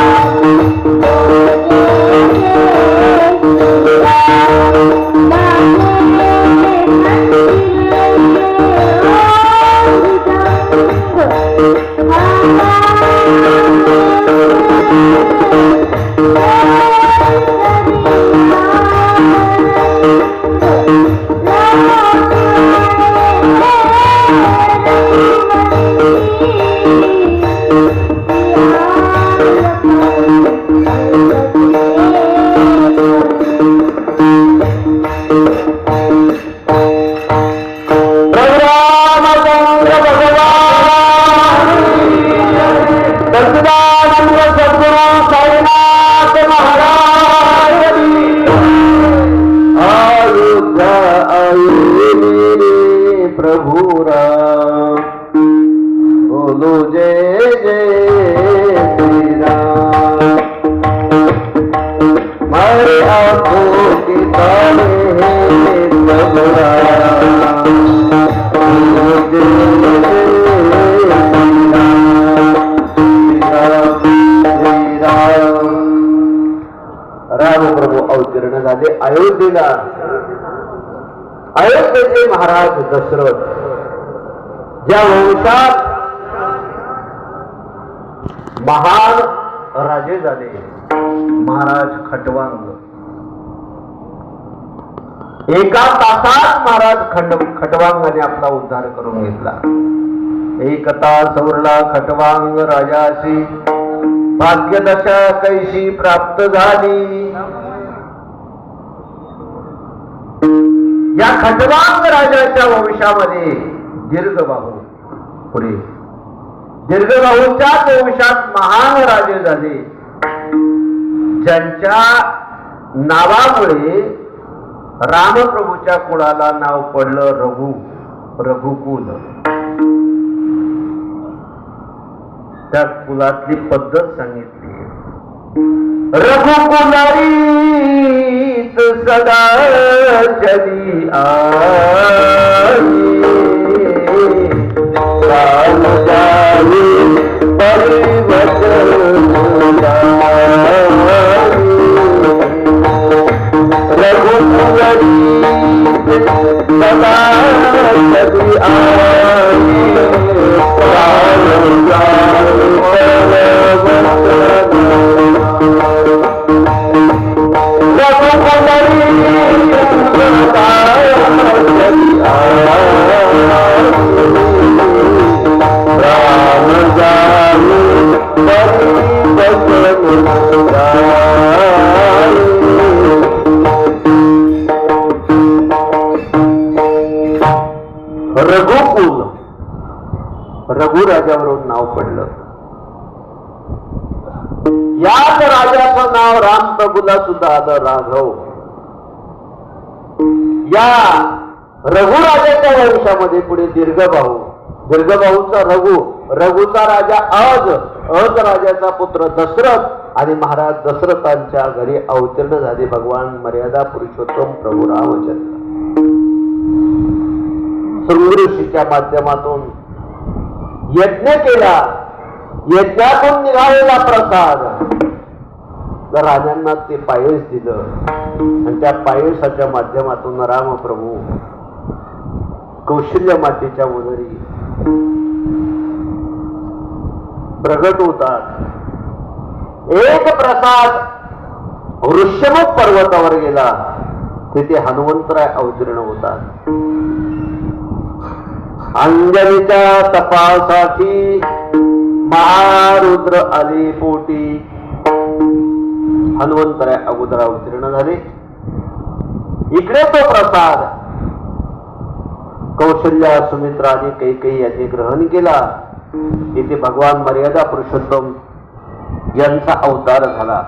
राम राधा प्रभुरा बोलो जय जय श्री राम हमारे आंखों के हैं राम. बोलो जय जय राम राम अवतीर्ण झाले अयोध्येला अयोध्येचे महाराज दशरथ. ज्या वंशात महान राजे झाले महाराज खटवांग. एका तासात महाराज खंड खटवांगाने आपला उद्धार करून घेतला. एक तास उरला खटवांग राजाशी. भाग्यदशा कैशी प्राप्त झाली? या खटवांग राजाच्या वंशामध्ये दीर्घबाहू पुढे. दीर्घबाहूच्याच वंशात महान राजे झाले. ज्यांच्या नावामुळे रामप्रभूच्या कुळाला नाव पडलं रघु रघुकुल. त्या कुलातली पद्धत सांगितली. रघुकुलारी! सदा चली आई रघुराजावरून नाव पडलं. याच राजाचं नाव राम प्रभूला सुद्धा आलं राघव. या रघुराजाच्या वंशामध्ये पुढे दीर्घभाऊ. दीर्घभाऊचा रघु रघुचा राजा अज अज राजाचा पुत्र दशरथ आणि महाराज दशरथांच्या घरी अवतीर्ण झाले. भगवान मर्यादा पुरुषोत्तम प्रभू रामचंद्र. ऋषीच्या माध्यमातून यज्ञ केला. यज्ञातून निघालेला प्रसाद. राजांना ते पायस दिलं. आणि त्या पायसाच्या माध्यमातून रामप्रभू कौशल्य मातेच्या उदरी प्रगट होतात. एक प्रसाद ऋष्यमुख पर्वतावर गेला. तिथे हनुमंतराय अवतीर्ण होतात. अंजनीच्या तपासाठी महारुद्र आली पोटी. हनुमंतराय अगोदर अवतीर्ण झाले. इकडे तो प्रसाद. कौशल्या सुमित्रा आणि कैकेयी यांनी ग्रहण केला. इथे भगवान मर्यादा पुरुषोत्तम यांचा अवतार झाला.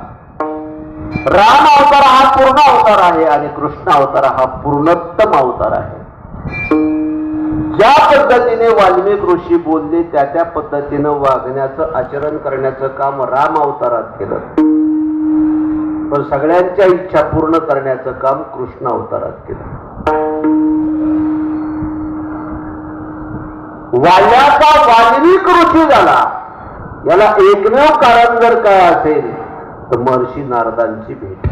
राम अवतार हा पूर्ण अवतार आहे आणि कृष्ण अवतार हा पूर्णोत्तम अवतार आहे. ज्या पद्धतीने वाल्मिक ऋषी बोलले त्या त्या पद्धतीनं वागण्याचं आचरण करण्याचं काम राम अवतारात केलं. पण सगळ्यांच्या इच्छा पूर्ण करण्याचं काम कृष्ण अवतारात केलं. वाल्याचा वाल्मिक ऋषी झाला. याला एकमेव कारण जर काय असेल तर महर्षी नारदांची भेट.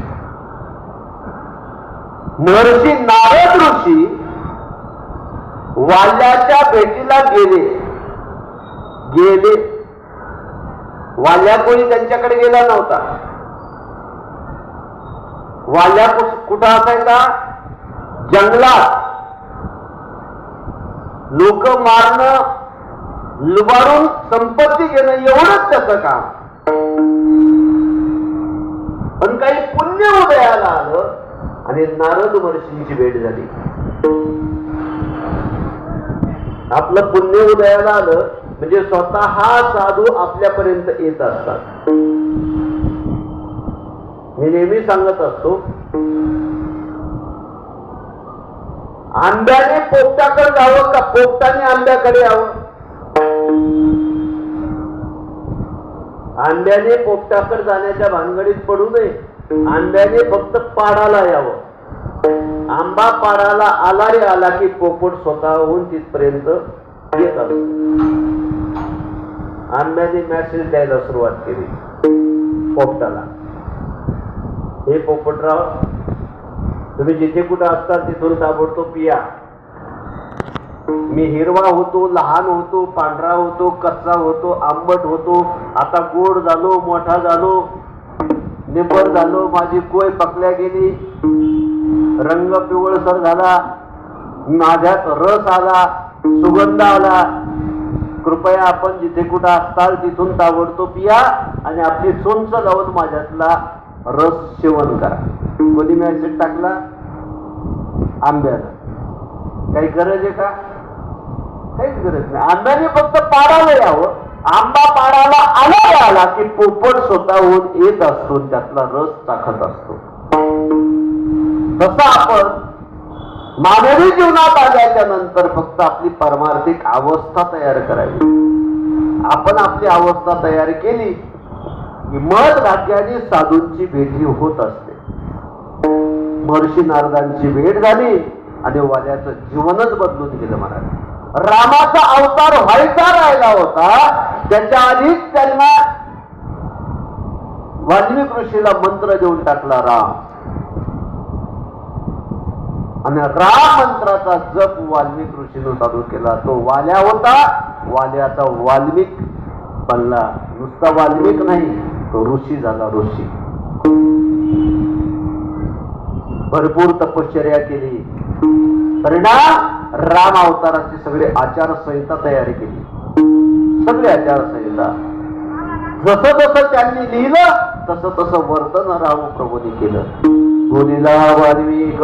महर्षी नारद ऋषी वाल्याच्या भेटीला गेले. गेले. वाल्या कोणी त्यांच्याकडे गेला नव्हता. वाल्या कुठं असायचा? जंगलात. लोक मारणं लुबाडून संपत्ती घेणं एवढंच त्याचं काम. पण काही पुण्य उदयाला आलं आणि नारद महर्षींची भेट झाली. आपलं पुण्य उदयाला आलं म्हणजे स्वतः हा साधू आपल्यापर्यंत येत असतात. मी नेहमी सांगत असतो आंब्याने पोपटाकडे जावं का पोपटाने आंब्याकडे यावं? आंब्याने पोपटाकडे जाण्याच्या भानगडीत पडू नये. आंब्याने फक्त पाडाला यावं. आंबा पाडाला आला रे आला की पोपट स्वतःहून तिथपर्यंत येत असतो आंब्याने मॅसेज द्यायला सुरुवात केली. पोपटाला. हे पोपटराव तुम्ही जिथे कुठं असता तिथून ताबडतोब पिया मी हिरवा होतो लहान होतो पांढरा होतो कच्चा होतो आंबट होतो आता गोड झालो मोठा झालो निबर झालो माझी कोय पकल्या गेली. रंग पिवळसर झाला माझ्यात रस आला सुगंध आला. कृपया आपण जिथे कुठं असताल तिथून ताबडतोब पिया आणि आपली चोंच लावून माझ्यातला रस सेवन करा. कोणी मॅसेज टाकला? आंब्याला. काही गरज आहे का? काहीच गरज नाही. आंब्याने फक्त पाडाला यावं. आंबा पाडाला आला आला की पोपट स्वतःहून येत असतो त्यातला रस टाकत असतो. तसं आपण मानवी जीवनात आल्याच्यानंतर फक्त आपली परमार्थिक अवस्था तयार करावी आपण आपली अवस्था तयार केली की मध राज्याने साधूंची भेटी होत असते. महर्षी नारदांची भेट झाली आणि वाल्याचं जीवनच बदलून गेलं महाराज रामाचा अवतार व्हायचा राहिला होता त्याच्या आधीच त्यांना वाल्मिक ऋषीला मंत्र देऊन टाकला राम. आणि राम मंत्राचा जप वाल्मिक ऋषीनं चालू केला. तो वाल्या होता. वाल्याचा वाल्मिक बनला. नुसता वाल्मिक नाही तो ऋषी झाला ऋषी. भरपूर तपश्चर्या केली. परिणाम राम अवताराची सगळे आचारसंहिता तयारी केली. सगळी आचारसंहिता. जसं जसं त्यांनी लिहिलं तसं तसं वर्तन राम प्रभूने केलं. वाल्मिक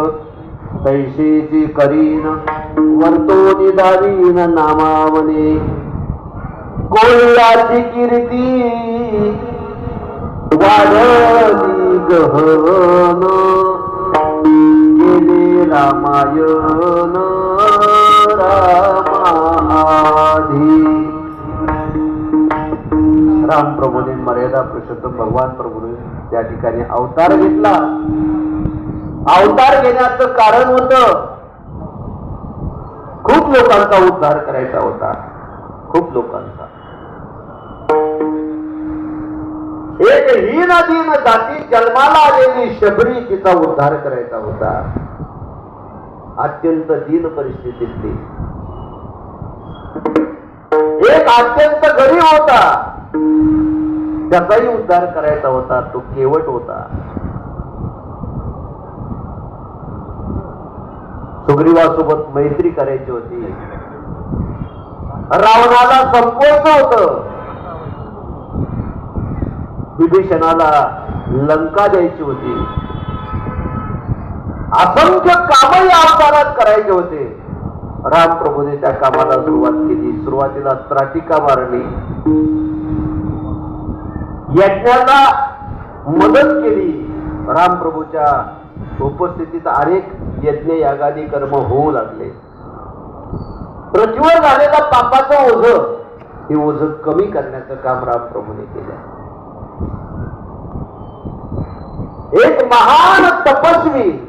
तैशीची करीन वर्तोनी दावीन नामावने कोळ्याची कीर्ती वाढली गहन गेले रामायण रामाधी। राम प्रभूने मर्यादा पुरुषोत्तम भगवान प्रभूने त्या ठिकाणी अवतार घेतला. अवतार घेण्याचं कारण होत. खूप लोकांचा उद्धार करायचा होता. खूप लोकांचा. एक हीन दीन जाती जन्माला आलेली शबरी तिचा उद्धार करायचा होता. अत्यंत दीन परिस्थितीतली. एक अत्यंत गरीब होता. त्याचाही उद्धार करायचा होता. तो केवट होता. सुग्रीवासोबत मैत्री करायची होती. रावणाला संपवायचं होत. विभीषणाला लंका द्यायची होती. असंख्य कामही अवतारात करायचे होते. रामप्रभूने त्या कामाला सुरुवात केली. सुरुवातीला त्राटिका मारली. यज्ञाला मदत केली. रामप्रभूच्या उपस्थितीत अनेक यज्ञ यागादी कर्म होऊ लागले. पृथ्वीवर झालेला पापाचं ओझ हे ओझ कमी करण्याचं काम रामप्रभूने केलं. एक महान तपस्वी